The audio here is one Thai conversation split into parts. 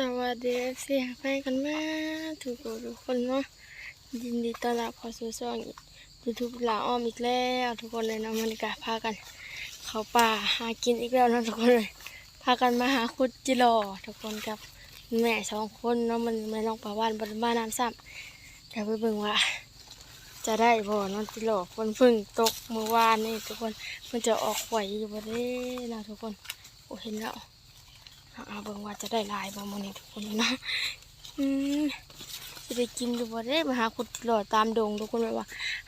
สวัสดีเสีไปกันมาทุกคนทุกคนเนาะยินดีต้อนรับเข้าสู่ช่องยูทูบลาอ้อมอีกแล้วทุกคนเลยเนาะมันกะพากัน เขาป่าหากินอีกแล้วเนาะทุกคนเลยพากันมาหาคุดจิโร่ทุกคนกับแม่สองคนเนาะมันแม่น้องปลาว่านบนบ้านน้ำซ้ำเดี๋ยวไปเบิ่งว่า จะได้บ่เน้องจิโร่คนเพึ่งตกเมื่อวานนี่ทุกคนมันจะออกไหวอยู่บ่เด้นะทุกคนโอ้เห็นแล้ว เอาเบิ่งว่าจะได้ลายบ่มื้อนี้ทุกคนเนาะอืมจะได้กินดูบ่ได้มาหาขุดหลอดตามดงทุกคนแบบว่า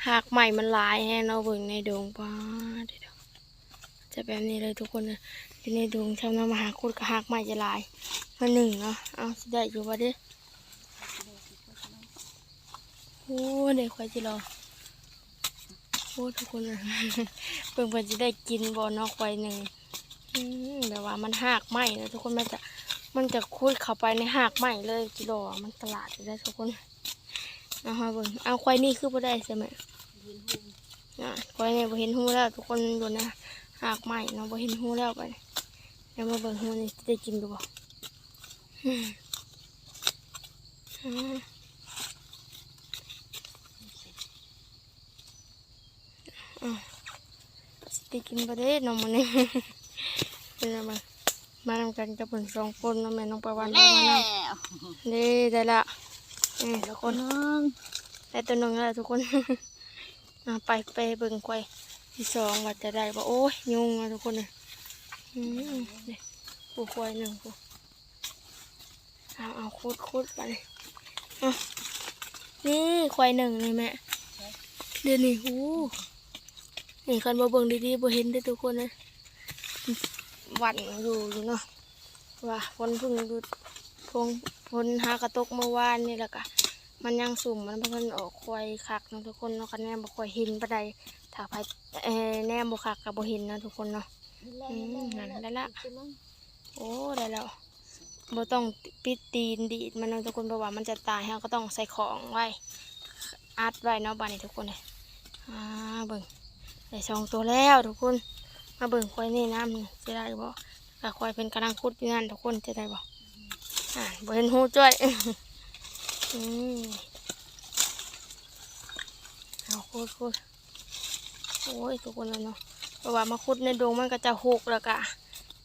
หากใหม่มันลายแฮะเนาะเบิ่งในดงป้าเดี๋ยวจะแบบนี้เลยทุกคนอยู่ในดงชาวนามาหาขุดกับหากใหม่จะลายมาหนึ่งเนาะเอาสิได้อยู่บ่เด้โอ้เด็กควายจิรอโอ้ทุกคนเลยเบิ่งเพิ่นจะได้กินบ่เนอกไว้หนึ่ง แบบว่ามันหักไหมนะทุกคนมันจะมันจะคุดเข้าไปในหักไหมเลยกิโลมันตลาดอยู่ได้ทุกคนเอามาเบิ่งเอาควายนี่คือบ่ได้ใช่ไหมอะควายนี่บ่เห็นหูแล้วทุกคนอยู่นะหักไหมเนาะบ่เห็นหูแล้วไปเดี๋ยวมาเบิ่งหูนี่จะได้กินดูบ่อะสติกินบ่ได้เน้องมันนี่ เป็นยังไงมาทำกันกับเพิ่นสองคนเน้องแม่น้องประวันแล้ได้มาวนำนี่ได้ละนี่ทุกคนนึงได้ตัวหนึ่งแล้วทุกคน อะไปไปเบิ่งควายที่สองว่าจะได้บ่โอ้ยยุงอะทุกคนเลยอืมนี่ปูควายหนึ่งปูเอาเอาคุดคุดไปเลยเอานี่ควายหนึ่งนี่แม่เดี๋ยวนี้หูนี่คันบ่เบิ่งดีๆบ่เห็นได้อทุกคนเลย วันอยู่อยู่เนาะว่าฝนพึ่งดูพงฝนหากระตกเมื่อวานนี่แหละกะมันยังสุ่มมันเพิ่นออกควายคักนะทุกคนเนาะคันแนมบ่ควายห็นปะใดถ้าไปแนมบ่คักก็บ่เห็นนะทุกคนเนาะนั่นได้ละโอ้ได้แล้วบ่ต้องปิดตีนดีดมันนะทุกคนเพราะว่ามันจะตายเฮาก็ต้องใส่ของไว้อัดไว้เนาะบัดนี้ทุกคนเลยอ่าเบิ่งได้สองตัวแล้วทุกคน มาเบิ่งควายนี่น้ำนี่จะได้บ่กับควายเป็นกำลังคุดอยู่นันทุกคนจะได้บ่อ่าบ่เห็นหูจ้อยอืมเอาคุดคุดโอ้ยทุกคนเลยเนาะเพราะว่ามาคุดในดงมันก็จะหกแล้วก็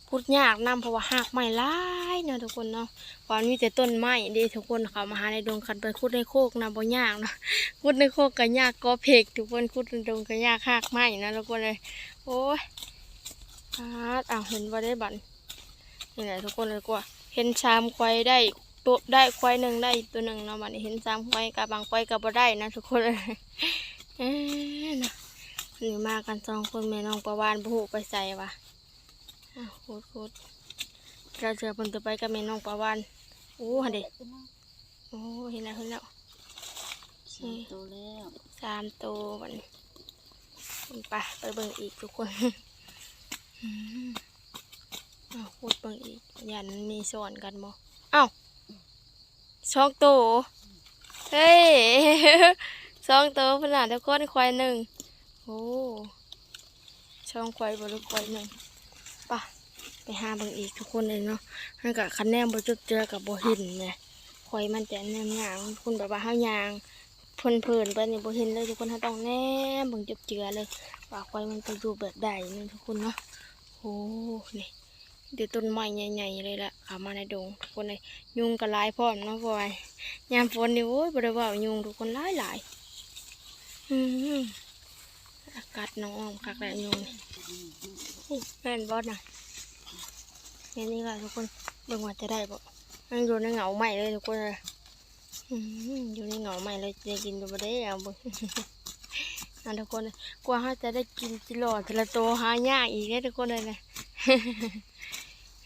คุดยากนํเพราะว่าหากไม้หลายเนาะทุกคนเนาะเพราะมันมีแต่ต้นไม้เดีทุกคนเขามาหาในดงคันไปคุดในโคกนะบ่ยากเนาะคุดในโคกก็ยากก็เพกทุกคนคุดในดงก็ยากหากไม้นะทุกคนเลยโอ้ย อาอ้าวเห็นว่าได้บันนี่แหละทุกคนเลยกว่า เห็นชามควายได้ตัวได้ควายหนึ่งได้ตัวหนึ่งเนาะบันนี้เห็นชามควายกับบางควายกับบ่ได้นะทุกคนเลยนี่มากันสองคนแม่น้องประวานบุหูไปใส่วะอ้าวโคตรโคตรเราเจอเพิ่นจะไปกับแม่น้องประวานโอ้หันเด็โอ้เห็นแล้วเห็นแล้วสี่ตัวแล้วสามตัวบันไปไปเบิ่งอีกทุกคน อ้าวพูดเบิ่งอีกยันมีสอนกันบ่เอ้าสองตัวเฮ้ยสองตัวขนาดทุกคนควายหนึ่งโอ้ช่องควายบริควายหนึ่งไปะไปหาเบิ่งอีกทุกคนเลยเนาะนั่นกะคันแนมบ่จุดเจอกับบ่เห็นไงควายมันแต่แนมยางคุณแบบว่าเฮายางเพลินไปนี่บ่เห็นเลยทุกคนเฮาต้องแนมเบิ่งจุดเจือเลยว่าควายมันไปอยู่แบบใดนี่ทุกคนเนาะ โอ้นี่เดี๋ยวต้นไม้ใหญ่ๆเลยละขามาในดงทุกคนเลยยุงก็หลายพร้อมนาะบอยยามฝนนี่โอ้ยบริว่ายุงทุกคนหลายหลายอืมอากาศน้องอ้อมคักแหละยุงแม่นบอสนะเห็นนี่ละทุกคนเบิ่งว่าจะได้บ่มันอยู่ในเหงาใหม่เลยทุกคนเลยอืมอยู่ในเหงาใหม่เลยจะกินดูบ่ได้เอาเบิ่ง นะทุกคนเลยกว่าเขาจะได้กินจิโร่ทีละตัวหายากอีกเลยทุกคนเลยนะ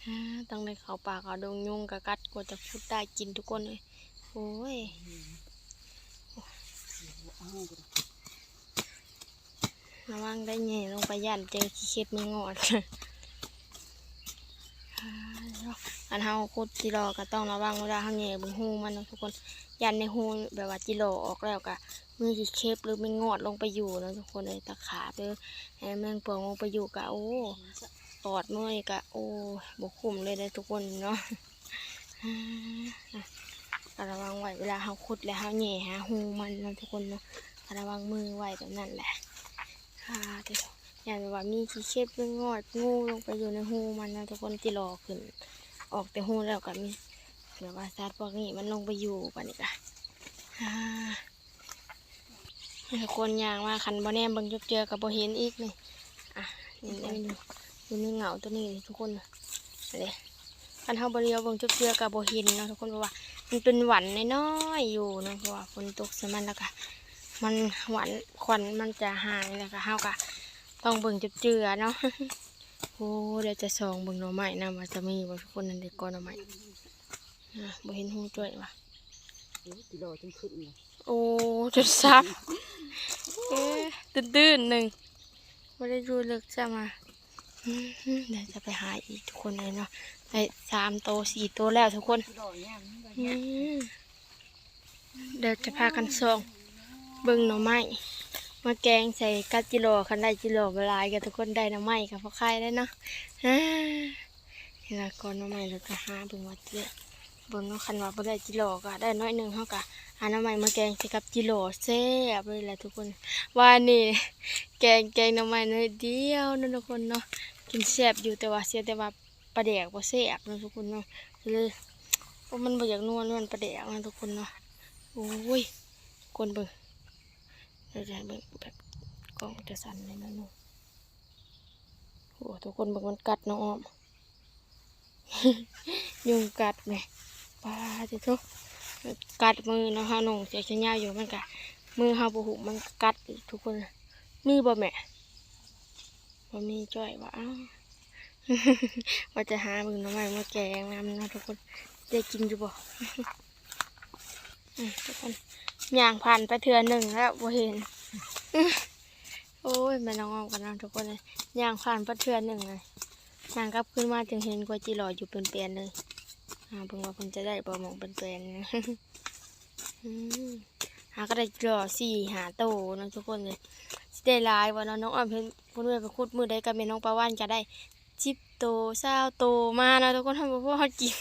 อ่าต้องได้เขาป่าเขาดงยุงกะกัดกว่าจะพูดได้กินทุกคนเลยโอ้ยระวังได้แง่ลงไปย่านเจอขี้เข็ดไม่งอด อันเฮาคุดจิโร่ก็ต้องระวังเวลาเฮาแง่บึงหูมันทุกคนยันในหูแบบว่าจิโร่ออกแล้วก็มือที่เคบหรือมันงอดลงไปอยู่นะทุกคนเลยตะขาบหรือแมงป่องลงไปอยู่กะโอ้ปอดมือกะโอ้บกคุ้มเลยนะทุกคนเนาะระวังไว้เวลาเฮาขุดแล้วเฮาแหย่หาหูมันนะทุกคนเนาะระวังมือไว้แบบนั้นแหละค่ะเดี๋ยว อย่างว่ามีขี้เข็บหรืองอดงูลงไปอยู่ในหูมันนะทุกคนที่รอขึ้น ออกแต่หูแล้วก็มีเดี๋ยวว่าสัตว์พวกนี้มันลงไปอยู่ปะนี่กะอ่าทุกคนยางว่าคันบ่แนมบิ่งจุบเจอกับบ่เห็นอีกเลยอะนี่ได้อยู่อยู่ในเหงาตัวนี้ทุกคนเลยคันเฮาบ่เลียวบิ่งจุบเจอกับบ่เห็นเนาะทุกคนเพราะว่า มันเป็นหวันน้อยๆอยู่เนาะเพราะว่าฝนตกใส่มันแล้วก็มันหวันควันมันจะหายแล้วก็เฮาก็ ต้องเบิ่งจุบเจือเนาะโอ้เดี๋ยวจะส่องเบิ่งหน่อไม้นะว่าจะมีบ่ทุกคนนั่นเด็กก่อนหน่อไม้อะบ่เห็นหูจ้วยว่ะโอ้ยกิโลจนขึ้นโอ้จนซับเอ๊ะตื่นๆหนึ่งไม่ได้ดูเลิกจะมาเดี๋ยวจะไปหาอีกทุกคนเลยเนาะได้สามโตวสี่โตวแล้วทุกคนเนี่ยมันก็อืมเดี๋ยวจะพากันส่องเบิ่งหน่อไม้ มาแกงใส่กัดจิโร่คันได้จิโร่เวลายกันทุกคนได้น่อไม้กับพ่อไข่ได้เนาะอ่าเวลาก่อนหน่อไม้เราก็หาเบิ่งว่าเจ๊เบิ่งเนคันว่าบ่ได้จิโร่ก็ได้น้อยหนึ่งเฮาก็หาหน่อไม้มาแกงใส่กับจิโร่แซ่บเลยแหละทุกคนว่านี่แกงแกงน่อไม้น้อยเดียวนะทุกคนเนาะกินแซ่บอยู่แต่ว่าเสียแต่ว่าปลาแดกบ่แซ่บนะทุกคนเนาะเลยโอ้มันบ่อยากนวลนวลประเดี๋ยวนะทุกคนเนาะโอ้ยคนเบิ่ง เดี๋ยวจะเบิ่งแบบกล้องจะสั่นเลยนะหนูโอ้ทุกคนบิ่งมันกัดน้องอ้อม ยุงกัดไหมปลาจะทุกกัดมือนะเฮาหนงเสียชัญญาอยู่มันกะมือฮาบ่หูมันกัดทุกคนน่ะมีบ่แม่บ่มีจ้อยว่าอ้าวว่าจะหาเบิ่งน้องใหม่มาแกงน้ำนะทุกคนได้กินอยู่บ่อืมทุกคน ย่างผ่านไปเทือหนึ่งแล้วบ่เห็น โอ้ยแม่น้องออมกันนะทุกคนเลยย่างผ่านไปเทือหนึ่งเลยย่างกลับขึ้นมาจึงเห็นกว่าจีหลออยู่เป็นเปลี่ยนเลยอ่าเพิ่งว่าเพิ่นจะได้บ่หมองเป็นเปลี่ยนนะอืมหาก็ได้จีหลอสี่หาโตนะทุกคนเลยสิได้ลายว่าเนาะน้องออมเพิ่นเพิ่นไปขุดมือได้กับแม่น้องปลาว่านจะได้จิบโตเศร้าโตมานะทุกคนทำบ่พอกิน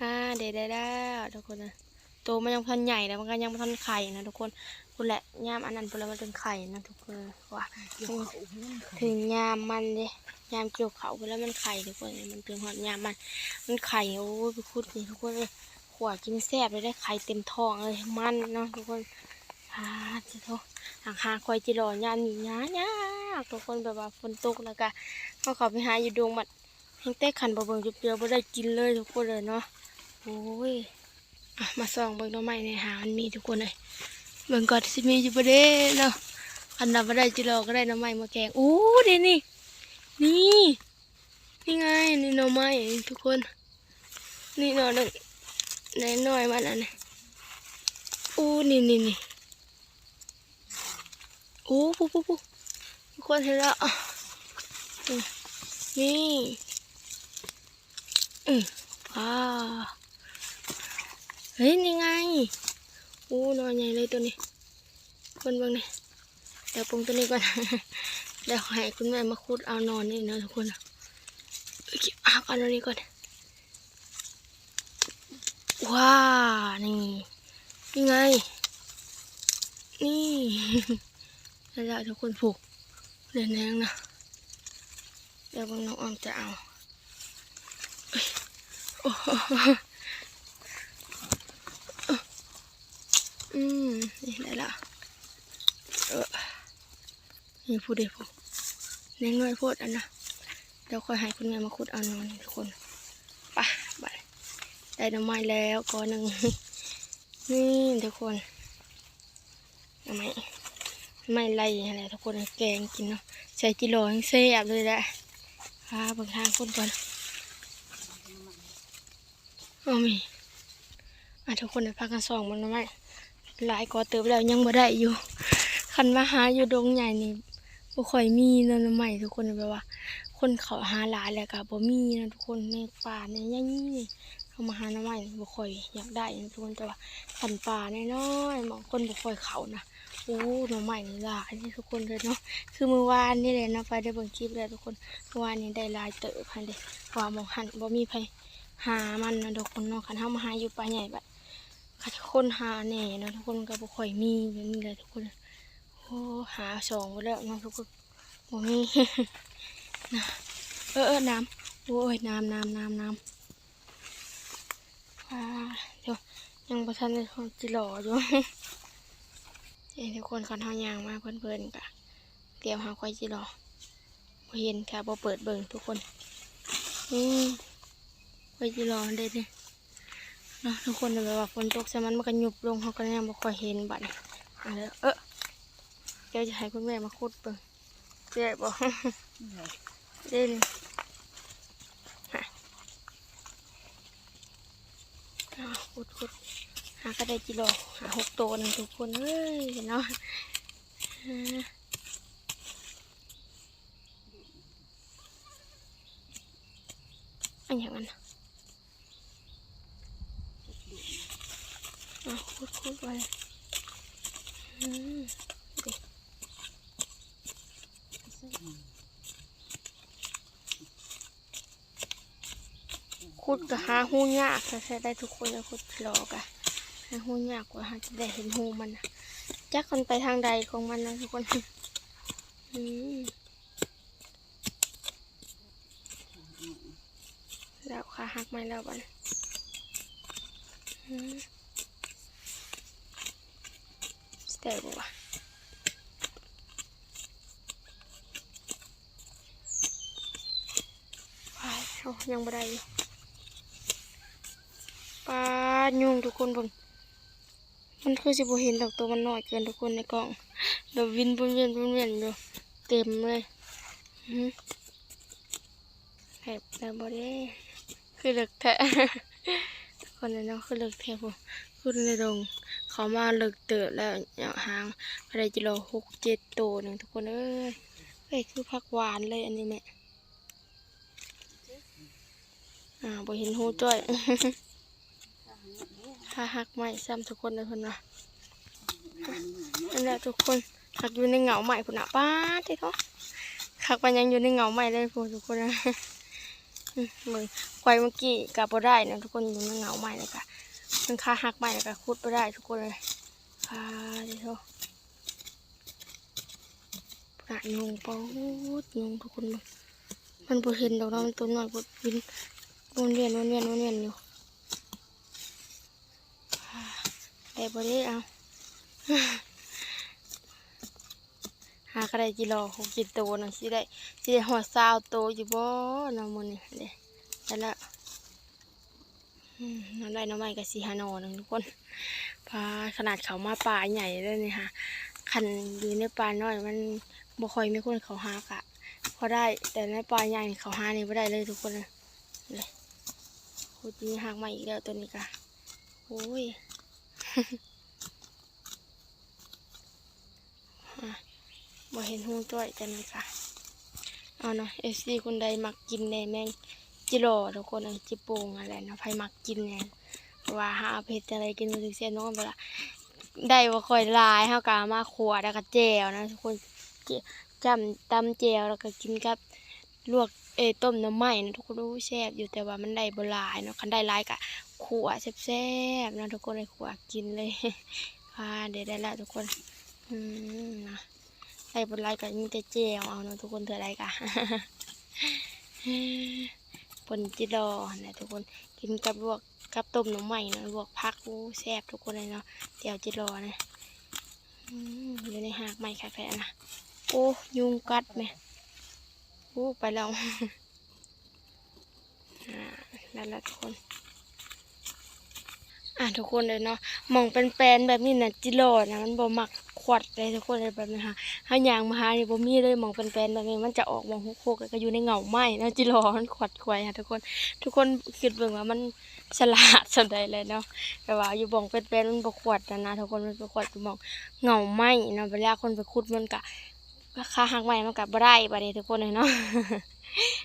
อ่าเดี๋ยวได้แล้วทุกคนนะ โตมันยังพันใหญ่แล้วมันก็ยังไม่ทันไข่นะทุกคนคุณแหละยามอันนั้นพุ่นแล้วมันเป็นไข่นะทุกคนว่าเกี่ยวเขาถึงยามมันเลยยามเกี่ยวเขาไปแล้วมันไข่ทุกคนมันถึงหอดยามมัน มันไข่โอ้ยไปคุดนี่ทุกคนเลยขวดกินแซ่บเลยได้ไข่เต็มท้องเลยมันเนาะทุกคนอ่าจิโตหางหาคอยจิรอยามนี่ยายากทุกคนแบบว่าฝนตกแล้วก็เขาเขาไปหาอยู่ดงมัดแห้งเต้ขันบะเบิงจุบเดียวบ่ได้กินเลยทุกคนเลยเนาะโอ้ย อะมาส่องเบิ่งหน้องใหม่ในหามันมีทุกคนเลยเบิ่งก่อนสิมีอยู่ประเด้เนาะอันนับได้จิรอก็ได้หน้องใหม่มาแกงโอ้ดี๋ยวนี่นี่นี่ไงนี่หน้องใหม่ทุกคน นี่หน่อหนึ่งในหน่อยมันอันนี้โอ้นี่นี่นี่โอ้ปุ๊บปุ๊บปุ๊บทุกคนเห็นแล้วอะนี่อืมว้า เฮ้ยนี่ไงโอ้นอนใหญ่เลยตัวนี้คนบางนี่เดี๋ยวปงตัวนี้ก่อนเดี๋ยวให้คุณแม่มาคุดเอานอนนี่นะทุกคนนะอเอาเอานอนนี้ก่อนว้านี่นี่ไง นี่แล้วทุกคนผูกเรียนแรงนะเดี๋ยวบางน้องออมจะเอาเอ้ยโอ้โห อืมนี่ได้ละเออนี่พูดได้พูดเน้นน้อยพูดอันนะเดี๋ยวค่อยให้คุณแม่มาขุดเอานอนทุกคนปะไปได้หน้ำไม้แล้วก้อนหนึ่งนี่ทุกคนหน้ำไม้ไม่ไล่อะไรทุกคนแกงกินเนาะใส่จิโร่ให้เสียบเลยแหละพาบิ่งทางคนก่อนเอามีอะทุกคนเดี๋ยวพากันส่องมันหน้ำไม้ หลายกอเติบแล้วยังบ่ได้อยู่คันมาหาอยู่ดงใหญ่นี่บ่ค่อยมีเนาะน้ำใหม่ทุกคนแบบว่า คนเขาหาหลายแล้วก็บ่มีนะทุกคนในป่าในย่างนี้นี่เขามาหาน้ำใหม่บ่ค่อยอยากได้ทุกคนแต่ว่าคันป่าน้อยๆบางคนบ่ค่อยเขานะโอ้น้ำใหม่นี่ลายนี่ทุกคนเลยเนาะคือเมื้อวานนี่แหละเนะไปได้เบิ่งคลิปแล้วทุกคนเมื่อวานนี้ได้ลายเติบพันเด้ว่ามองหันบ่มีไผหามันนะทุกคนเนาะคันเฮามาหาอยู่ป่าใหญ่บัด คนคนหาแหน่เนาะทุกคนก็บ่ค่อยมีแบบนี้เลยทุกคนโอ้หาสองไปแล้วนะทุกคนบ่มีนะเออเออน้ำโอ้ยน้ำน้ำน้ำน้ำอ่าเดี๋ยวยังบ่ทันได้ทนจิหล่ออยู่เอ้ยทุกคนคันเฮายางมาเพิ่อนๆกะเตรียมหาควายจิหล่อเห็นค่ะบ่เปิดเบิ่งทุกคนอืมควายจิหล่อเด็ดนี่ เนาะทุกคนแบบว่าฝนตกใส่มันมันก็ยุบลงเขาก็ยังบ่ค่อยเห็นบัดนี้เอาเด้อเออเดี๋ยวจะให้คุณแม่มาขุดเบิ่งเจ๊บ่เด่นฮะอ่าขุดขุดหาก็ได้จิโลหาหกตัวนึงทุกคนเอ้ยเนาะอ่าอันอย่างนั้น น่ะอะขุดขุดไปอืมขุดก็หาหูยากถ้าใช้ได้ทุกคนแล้วขุดหลอกอะหาหูยากกว่าหาจะได้เห็นหูมันนะจักมันไปทางใดของมันนะทุกคนอืมแล้วขาหักไม้แล้วบัน อืมสเตย์บ่วะไปโอ้ยังบ่ได้อยู่ปลายุงทุกคนเบิ่งมันคือสิบ่เห็นดอกตัวมันน้อยเกินทุกคนในกล่องเดี๋ยววินวนเวียนวนเวียนอยู่เต็มเลยอือแหบแต่บ่ได้คือเลิกแท้ทุกคนเลยเนาะคือเลิกแท้พวกคือในดง เขามาเลิกเติบแล้วอย่างหางอะไรจิโลหกเจ็ดตัวหนึ่งทุกคนเอ้ยเอ้ยคือผักหวานเลยอันนี้แม่อ่าบ่เห็นหูจ้อยถ้าหักใหม่ซ้ำทุกคนเลยคนว่านั่นแหละทุกคนหักอยู่ในเหงาใหม่พุ่นอะป้าที่เขาหักมันยังอยู่ในเหงาใหม่เลยพวกทุกคนนะอืมมือควายเมื่อกี้กับบ่ได้นะทุกคนอยู่ในเหงาใหม่เลยค่ะ มันคาหักใหม่เลยค่ะคุดบ่ได้ทุกคนเลยค่ะที่เขาปะยุงปอดยุงทุกคนมันมันบ่เห็นดอกเนาะมันตัวน้อยบ่วินวนเวียนวนเวียนวนเวียนอยู่ได้บ่ได้เอาหากระได้กิโลหกกิโลนะสิได้สิได้หัวซาวโตอยู่บ่นาะมื้อนี้เด้ได้ละอืม น้ำได้น้ำใหม่กับสีหานอนึงทุกคนพาขนาดเขามาป่าใหญ่เลยนี่ค่ะคันอยู่ในป่าน้อยมันบ่ค่อยมีคนเขาหากะพอได้แต่ในป่าใหญ่นี่เขาหานี่บ่ได้เลยทุกคนเลยโคตรนี้หากมาอีกแล้วตัวนี้กะโอ้ยบ่เห็นหูจ้อยกันเลยค่ะเอาเนาะเอซีคนใดมักกินแหน่แมง จิโร่ทุกคนเอาจิโปงอะไรเนาะใครมักกินเนี่ยว่าหาเอาเผ็ดอะไรกินมาถึงเสียน้องเวลาได้ว่าค่อยหลายเฮากะเอามาขวดแล้วก็แจวนะทุกคนจำตำแจวแล้วก็กินกับลวกเอต้มน้ำไหม้นะทุกคนรู้แซ่บอยู่แต่ว่ามันได้บ่หลายเนาะคันได้หลายกะขวดแซ่บๆนะทุกคนเลยขวดกินเลยค่ะเดี๋ยวได้แล้วทุกคนอืมนะได้บนไลก็มีแต่เจวเอาเนาะทุกคนเถอะได้กะ ปนจิดอนะทุกคนกินกับลวกกับต้มหน้ำใหม่นะลวกพักโอ้แซ่บทุกคนเลยเนาะเจียวจิดอนะอืมอยู่ในหากใหม่ค่ะแฟนนะโอ้ยุงกัดไหมโอ้ไปแล้วอ่านั่นแหละทุกคน อะทุกคนเลยเนาะมองเป็นแปลนแบบนี้นะจิโร่นะมันบ่มัก ขวดเลยทุกคนเลยแบบนี้ค่ะถ้ายางมาหานี่บ่มีเลยมองเป็นแปลนๆแบบนี้มันจะออกมองโคกๆแล้วก็อยู่ในเงาไม้นะจิร่มันขวดควายค่ะทุกคน ทุกคนคิดเบิ่งว่ามันฉลาดสำใดเลยเนาะแต่ว่าอยู่บองเป็นแปลนๆมันบ่ขวดนะนะทุกคนมันบ่ขวดอยู่มองเงาไม้เนาะเวลาคนไปขุดมันก็ราคาหักไม้มันก็บ่ได้บัดนี้ทุกคนเลยเนาะ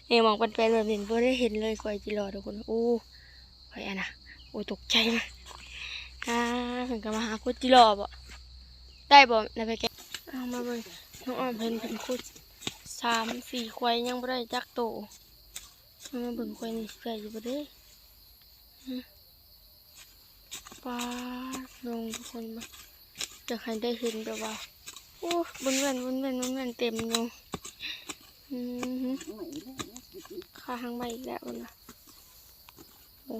นี่มองเป็นแปลนๆแบบนี้บ่ได้เห็นเลยควายจิร่ทุกคนอู้ควายอันน่ะโอ้ตกใจมากอ่าเพิ่นก็มาหาคุดจิรอบ่ ได้บ่ในไปแกเอามาเบิ่งน้องอ้อมเพิ่นเป็นคุดสามสี่ควายยังบ่ได้จักโตเอามาเบิ่งควายนี่ได้อยู่บ่เด้ปลาลงทุกคนมาจะใครได้เห็นแบบว่าโอ้บนเวนบนเวนบนเวนเต็มอยู่ข้าหางมาอีกแล้วนะโอ้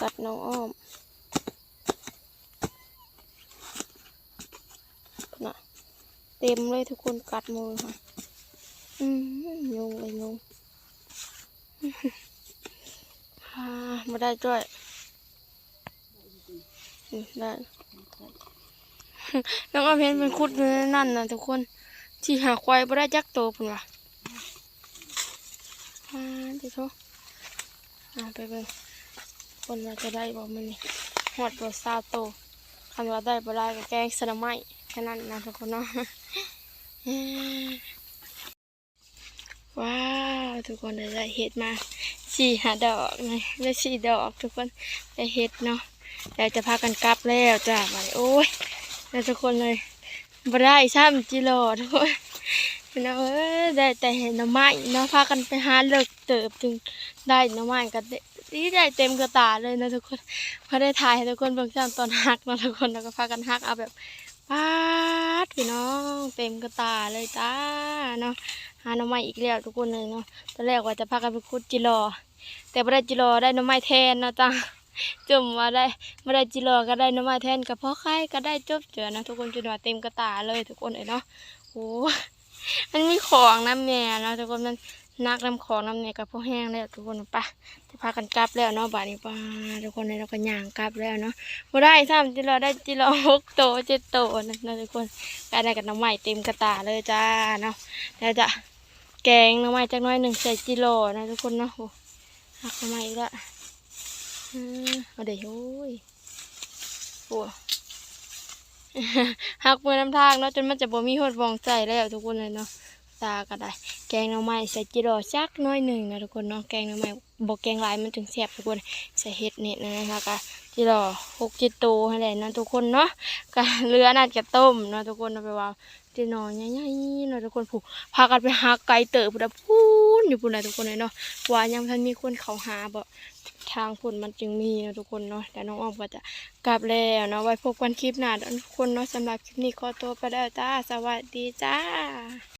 กัดน้องอ้อมน่ะ เต็มเลยทุกคนกัดมือค่ะอืมยุงเลยยุงฮ่ามาได้ด้วยได้น้องอาเพนเป็นคุดนนั่นนะทุกคน ที่หาควายบ่ได้จักโตพุ่นว่ะอ่าเดี๋ยวอ่าไปเบิ่งคนว่าจะได้บ่มันนี่หอดบ่ซาโตคันว่าได้บ่ได้ก็แกงสนามไม้แค่นั้นนะทุกคนเนาะเอ้ย ว้าวทุกคนได้เห็ดมาสี่หาดอกนะได้สี่ดอก ทุกคนได้เห็ดเนาะเดี๋ยวจะพากันกลับแล้วจ้าไปโอ้ยแล้วทุกคนเลยบ่ได้ซ้ำจิโลทุกคนพี่น้องเอ้ยได้แต่เห็นหน่อไม้เนาะพากันไปหาเลิกเติบจึงได้หน่อไม้กันดีได้เต็มกระตาเลยนะทุกคนพอได้ถ่ายให้ทุกคนเบิ่งซ้ำตอนหักนะทุกคนแล้วก็พากันหักเอาแบบ ปาดพี่น้องเต็มกระตาเลยจ้าเนาะหาหน่อไม้อีกแล้วทุกคนเลยเนาะตอนแรกว่าจะพากันไปขุดจิโลแต่บ่ได้จิโลได้หน่อไม้แทนเนาะจ้าจุ่มมาได้มาได้จิโลก็ได้หน้ำมาแทนกับพ่อไข่ก็ได้จบเจือนะทุกคนจนว่าเต็มกระตาเลยทุกคนเลยเนาะโอ้มันมีของน้ำแม่เนาะทุกคนมัน นักน้ำของน้ำเนี่ยกับพ่อแห้งแล้วทุกคนปะจะพากันกลับแล้วเนาะบ่านี้ป้าทุกคนเลยเราก็ย่างกลับแล้วเนาะบ่ได้ซ้ำจิโลได้จิโลหกโตเจ็ดโตนะนะทุกคนก็ได้กับน้ำใหม่เต็มกระตาเลยจ้าเนาะแล้วจะแกงน้ำใหม่จักน้อยหนึ่งใส่จิโลนะทุกคนเนาะโอ้หักน้ำใหม่อีกล้วอืมเอาเดี๋ยวโอ้ยปวหักมือน้ำทางเนาะจนมันจะบ่มีหดวองใจแล้วทุกคนเลยเนาะ ตาก็ได้ แกงหน่อไม้ใส่จิโร่จักน้อยหนึ่งนะทุกคนเนาะแกงหน่อไม้บ่แกงลายมันถึงแซ่บทุกคนใส่เห็ดเนี่ยนะคะก็จิโร่หกจิตโตให้แหละนะทุกคนเนาะก็เลือน่าจะต้มเนาะทุกคนเอาไปว่าจีนอนใหญ่ๆเนาะทุกคนผูกพากันไปหาไก่เติบพุ่นพูนอยู่พุ่นนะทุกคนเลยเนาะว่ายังทันมีคนเขาหาบ่ทางผลมันจึงมีนะทุกคนเนาะแต่น้องอ้อมก็จะกลับแล้วเนาะไว้พบกันคลิปหน้าทุกคนเนาะสำหรับคลิปนี้ขอตัวไปแล้วจ้าสวัสดีจ้า